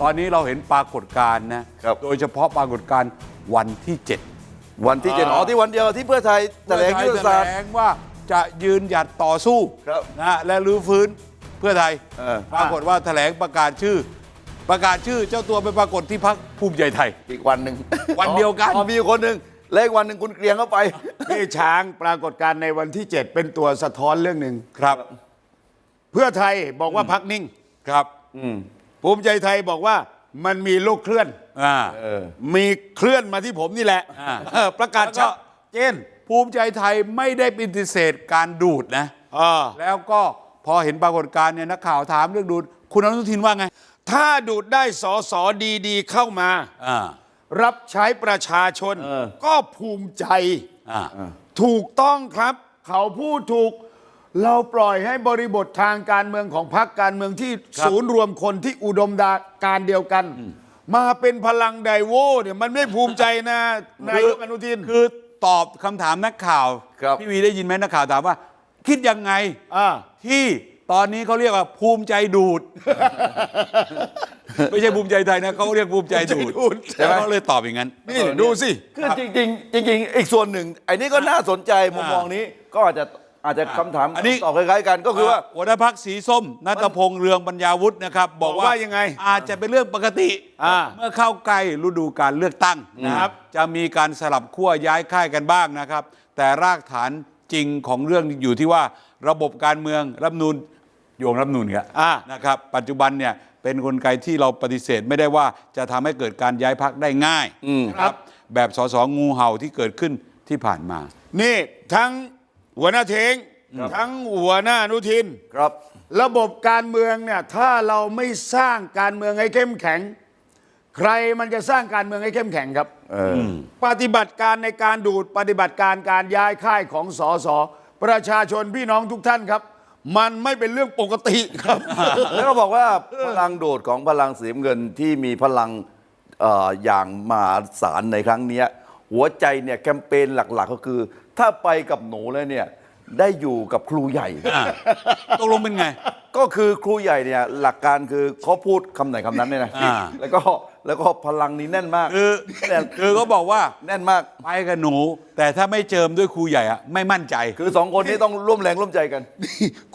ตอนนี้เราเห็นปรากฏการณ์นะ ครับ โดยเฉพาะปรากฏการณ์วันที่เจ็ดวันที่เจ็ดอ๋อที่วันเดียวที่เพื่อไทยแถลงยุทธศาสตร์ แถลงว่าจะยืนหยัดต่อสู้ครับนะฮะและรื้อฟื้นเพื่อไทย เออ ปรากฏว่าแถลงประกาศชื่อ ประกาศชื่อเจ้าตัวไปปรากฏที่พักภูมิใจไทย อีกวันหนึ่งวันเดียวกัน อ๋อมีอยู่คนหนึ่งและอีกวันหนึ่งคุณเกรียงเข้าไปนี่ช้างปรากฏการณ์ในวันที่ 7 เป็นตัวสะท้อนเรื่องหนึ่ง ครับ เพื่อไทยบอกว่าพักนิ่ง ครับ ภูมิใจไทยบอกว่ามันมีลูกเคลื่อน อ่า มีเคลื่อนมาที่ผมนี่แหละอ่า เออประกาศแล้วก็ชัดเจนภูมิใจไทยไม่ได้ปฏิเสธการดูดนะอ่าแล้วก็พอเห็นปรากฏการณ์เนี่ยนักข่าวถามเรื่องดูด คุณอนุทินว่าไง ถ้าดูดได้สอสอดีๆ เข้ามา อ่า รับใช้ประชาชนเออก็ภูมิใจ อ่า ถูกต้องครับ เขาพูดถูก เราปล่อยให้บริบททางการเมืองของพรรคการเมืองที่ครับศูนย์รวมคนที่อุดมการณ์เดียวกัน มาเป็นพลังไดโวเนี่ยมันไม่ภูมิใจนะนายกอนุทิน คือตอบคำถามนักข่าว ครับ พี่วีได้ยินไหมนักข่าวถามว่า คิดยังไงอ่า ที่ตอนนี้เขาเรียกว่าภูมิใจดูด ไม่ใช่ภูมิใจไทยนะเขาเรียกภูมิใจดูดภูมิใจดูด ใช่ไหมเขาเลยตอบอย่างนั้น นี่ดูสิ คือจริงๆจริงๆ อีกส่วนหนึ่งไอ้นี่ก็น่าสนใจมุมมองนี้ก็อาจจะ อาจจะคำถามอันนี้ ตอบคล้ายๆกันก็คือว่า หัวหน้าพักสีส้มนัทพงษ์เรืองปัญญาวุฒินะครับ บอกบอกว่าว่ายังไงอาจจะเป็นเรื่องปกติ อ่า เมื่อเข้าใกล้ฤดูการเลือกตั้งนะครับ จะมีการสลับขั้วย้ายค่ายกันบ้างนะครับ แต่รากฐานจริงของเรื่องอยู่ที่ว่าระบบการเมืองรัฐธรรมนูนโยงรัฐธรรมนูนครับอ่า นะครับ ปัจจุบันเนี่ยเป็นกลไกที่เราปฏิเสธไม่ได้ว่าจะทำให้เกิดการย้ายพักได้ง่ายอืมครับ แบบสสงูเห่าที่เกิดขึ้นที่ผ่านมา นี่ทั้ง หัวหน้าเทงทั้งหัวหน้าอนุทิน ครับ ระบบการเมืองเนี่ยถ้าเราไม่สร้างการเมืองให้เข้มแข็ง ใครมันจะสร้างการเมืองให้เข้มแข็งครับเอออปฏิบัติการในการดูดปฏิบัติการการย้ายค่ายของสสประชาชนพี่น้องทุกท่านครับ มันไม่เป็นเรื่องปกติครับ แล้วก็บอกว่าพลังโดดของพลังสีน้ำเงินที่มีพลังเอ่ออย่างมหาศาลในครั้งเนี้ย หัวใจเนี่ยแคมเปญหลัก ๆ ก็คือ ถ้าไปกับหนูแล้วเนี่ยได้อยู่กับครูใหญ่ ตกลงเป็นไง ก็คือครูใหญ่เนี่ยหลักการคือเขาพูดคำไหนคำนั้นเนี่ยนะอ่า แล้วก็แล้วก็พลังนี้แน่นมากคือแน่นคือเขาบอกว่าแน่นมาก ไปกับหนู แต่ถ้าไม่เจิมด้วยครูใหญ่อะไม่มั่นใจ คือสองคนนี้ต้องร่วมแรงร่วมใจกัน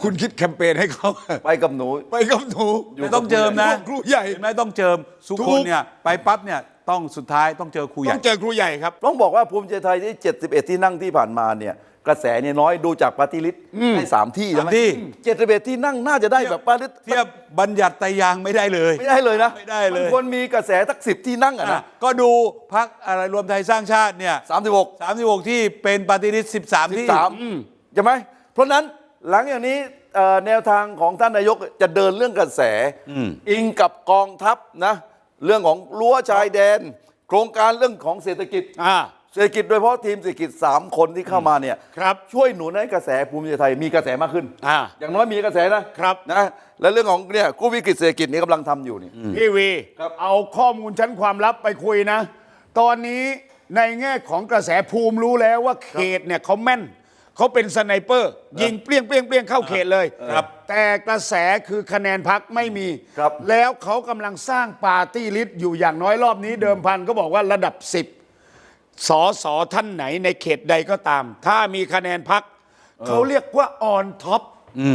คุณคิดแคมเปญให้เขา ไปกับหนู ไปกับหนูอยู่ไม่ต้องเจิมนะครูใหญ่ เห็นไหมต้องเจิมสุถูคนกเนี่ยไปปั๊บเนี่ยต้องสุดท้ายต้องเจอครูใหต้ญ่องเจอครูใหญ่ครับ ต้องบอกว่าภูมิใจไทยที่ 71 ที่นั่งที่ผ่านมาเนี่ยกระแสเนี่ยน้อยดูจากปาร์ตี้ลิสต์ได้สามที่ใช่ไหมสามที่ เจ็ดสิบเอ็ดที่นั่งน่าจะได้แบบปาร์ตี้ลิสต์เทียบบัญญัติไตรยางไม่ได้เลย ไม่ได้เลยนะไม่ได้เลย มันควรมีกระแสสักสิบที่นั่งอะอะนะ ก็ดูพักอะไรรวมไทยสร้างชาติเนี่ยสามสิบหก36 ที่เป็นปฏิริษีสิบสามที่ สามใช่ไหมเพราะฉะนั้นหลังอย่างนี้เอ่อแนวทางของท่านนายกจะเดินเรื่องกระแสอิงกับกองทัพนะ เรื่องของรั้วชายแดน โครงการเรื่องของเศรษฐกิจ อ่า เศรษฐกิจโดยเฉพาะทีมเศรษฐกิจ 3 คนที่เข้ามาเนี่ยครับช่วยหนุนให้กระแสภูมิใจไทยมีกระแสมากขึ้นอ่าอย่างน้อยมีกระแสนะครับ นะและเรื่องของเนี่ยกู้วิกฤตเศรษฐกิจนี้กำลังทำอยู่นี่ พี่วี ครับเอาข้อมูลชั้นความลับไปคุยนะ ตอนนี้ในแง่ของกระแสภูมิรู้แล้วว่าเขตเนี่ยเขาแม่น เขาเป็นสไนเปอร์ ยิงเปรี้ยงเปรี้ยงเปรี้ยงเข้าเขตเลยครับแต่กระแสคือคะแนนพักไม่มี ครับ แล้วเขากำลังสร้างปาร์ตี้ลิสต์อยู่อย่างน้อยรอบนี้เดิมพันก็บอกว่าระดับ 10สอสอท่านไหนในเขตใดก็ตาม ถ้ามีคะแนนพัก เขาเรียกว่าออนท็อป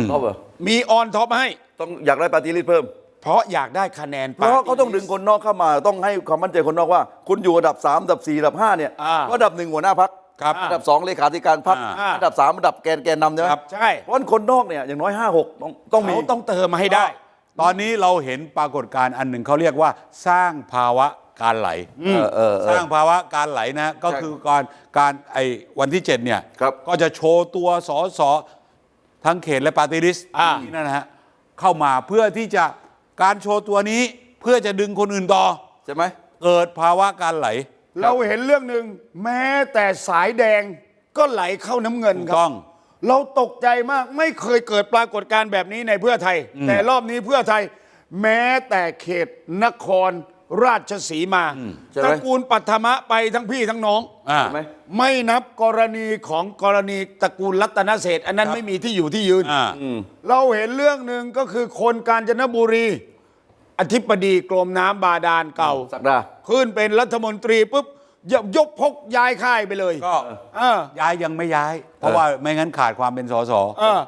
เขาเหรอมีออนท็อปให้ ต้องอยากได้ปฏิริษีเพิ่ม เพราะอยากได้คะแนน เพราะเขาต้องดึงคนนอกเข้ามา ต้องให้ความมั่นใจคนนอกว่า คุณอยู่อันดับ3อันดับ4อันดับ5เนี่ยอ่า ก็อันดับหนึ่งหัวหน้าพัก ครับอันดับสองเลขาธิการพักอ่า อันดับสามอันดับแกนแกนนำใช่ไหมครับ ใช่เพราะฉะนั้นคนนอกเนี่ยอย่างน้อยห้าหกต้องต้องมี เขาต้องเติมมาให้ได้ ตอนนี้เราเห็นปรากฏการณ์อันหนึ่งเขาเรียกว่า สร้างภาวะการไหล เออเออเอสอร้างภาวะการไหลนะ ก็ใช่คือการการไอ้วันที่ 7 เนี่ย ครับ ก็จะโชว์ตัวสอสอทั้งเขตและปาร์ตี้ลิสต์อ่า ที่นั่นนะฮะ เข้ามาเพื่อที่จะการโชว์ตัวนี้เพื่อจะดึงคนอื่นต่อ ใช่ไหม เกิดภาวะการไหล เราเห็นเรื่องหนึ่งแม้แต่สายแดงก็ไหลเข้าน้ำเงินถูกครัต้อง เราตกใจมากไม่เคยเกิดปรากฏการณ์แบบนี้ในเพื่อไทย แต่รอบนี้เพื่อไทย แม้แต่เขตนครราชสีมาใช่ไหม ตระกูลปัทมะไปทั้งพี่ทั้งน้อง อ่าใช่ไหม ไม่นับกรณีของกรณีตระกูลรัตนเศรษฐ์อันนั้นครับ ไม่มีที่อยู่ที่ยืน อ่า เราเห็นเรื่องหนึ่งก็คือคนกาญจนบุรี อธิบดีกรมน้ำบาดาลเก่า สักดา ขึ้นเป็นรัฐมนตรีปุ๊บยยกพกย้ายค่ายไปเลยก็เออ ย้ายยังไม่ย้าย เพราะว่าไม่งั้นขาดความเป็นสส เออ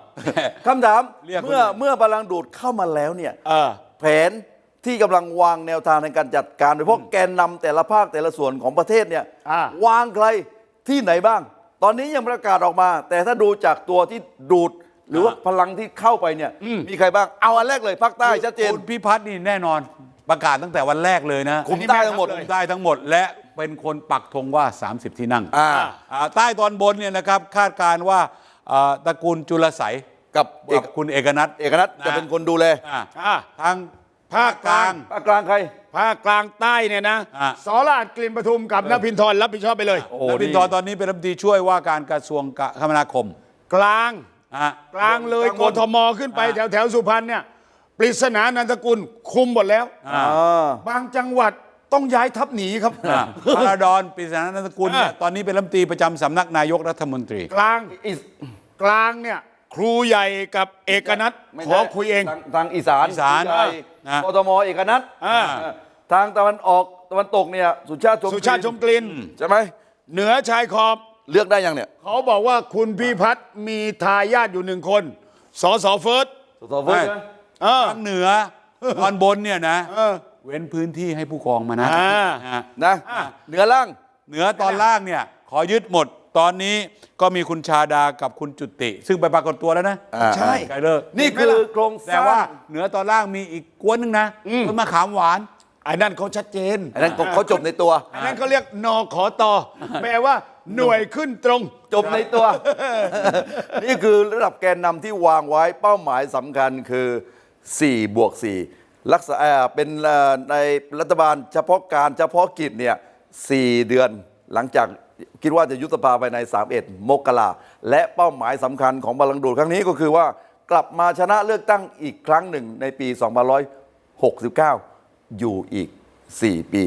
คำถามเรียกคนเมื่ออื่น เมื่อพลังดูดเข้ามาแล้วเนี่ยเออ แผนที่กำลังวางแนวทางในการจัดการโดยเฉพาะแกนนำแต่ละภาคแต่ละส่วนของประเทศเนี่ยอ่า วางใครที่ไหนบ้าง ตอนนี้ยังประกาศออกมา แต่ถ้าดูจากตัวที่ดูดหรือว่าพลังที่เข้าไปเนี่ยมีใครบ้างเอาอันแรกเลยภาคใต้ชัดเจน คุณพิพัฒน์นี่แน่นอน ประกาศตั้งแต่วันแรกเลยนะคุมใต้ทั้งหมด คุมได้ทั้งหมด และเป็นคนปักธงว่า 30 ที่นั่งอ่า อ่าใต้ตอนบนเนี่ยนะครับคาดการณ์ว่าอ่าตระกูลจุลไสยกับเอกับกคุณเอกนัทเอกนัทจะเป็นคนดูแลอ่าอะ ทางภาคกลาง ภาคกลางใคร ภาคกลางใต้เนี่ยนะอะสราชกลิ่นปทุมกับนภินทรรับผิดชอบไปเลย โอ้นพินทรตอนนี้เป็นรัฐมนตรีช่วยว่าการกระทรวงคมนาคมกลาง อะ กลางเลยกลางกบนทมขึ้นไปอะแถวแถวสุพรรณเนี่ย ปริศนานันทกุลคุมหมดแล้วอ่าอ่า บางจังหวัดต้องย้ายทัพหนีครับ อ่าพระดอนปริศนานันทกุลเนี่ยอะ ตอนนี้เป็นรัฐมนตรีประจำสำนักนายกรัฐมนตรี กลางอีสกลางเนี่ย ครูใหญ่กับเอกนัทไม่ขใช่อคุยเอง ทางทางอีสานอีสานสุชัยอะ กทมเอกนัทอ่าอ่าทางตะวันออกตะวันตกเนี่ยสุชาติชมสุชาติชมกลิ่นใช่ไหมเหนือชายขอบ เลือกได้ยังเนี่ยเขาบอกว่าคุณพี่พัฒน์มีทายาทอยู่หนึ่งคนสสเฟิร์สสสเฟิร์สไม่ใช่ไหม เออ ทางเหนือตอนบนเนี่ยนะ เออ เว้นพื้นที่ให้ผู้กองมานะอ่าอะนะเหนือล่าง เหนือตอนล่างเนี่ย ขอยึดหมด ตอนนี้ก็มีคุณชาดากับคุณจุติ ซึ่งไปปรากฏตัวแล้วนะอ่าใช่ ไกลเลิกนี่คือโครงสแต่ร้างว่าเหนือตอนล่างมีอีกกวนหนึงนะต้นมะขามหวาน ไอ้นั่นเขาชัดเจนอันนั้นเขาเขาจบในตัว อันนั้นเขาเรียกนอขอตอแปลว่าหน่วยขึ้นตรง จบในตัว นี่คือระดับแกนนำที่วางไว้เป้าหมายสำคัญคือ 4บวก4รักษาเอ่อเป็นในรัฐบาลเฉพาะการเฉพาะกิจเนี่ย4เดือนหลังจากคิดว่าจะยุบสภาภายใน 31 มกราและเป้าหมายสำคัญของบาลังดูดครั้งนี้ก็คือว่ากลับมาชนะเลือกตั้งอีกครั้งหนึ่งในปี 2569 อยู่อีก 4 ปี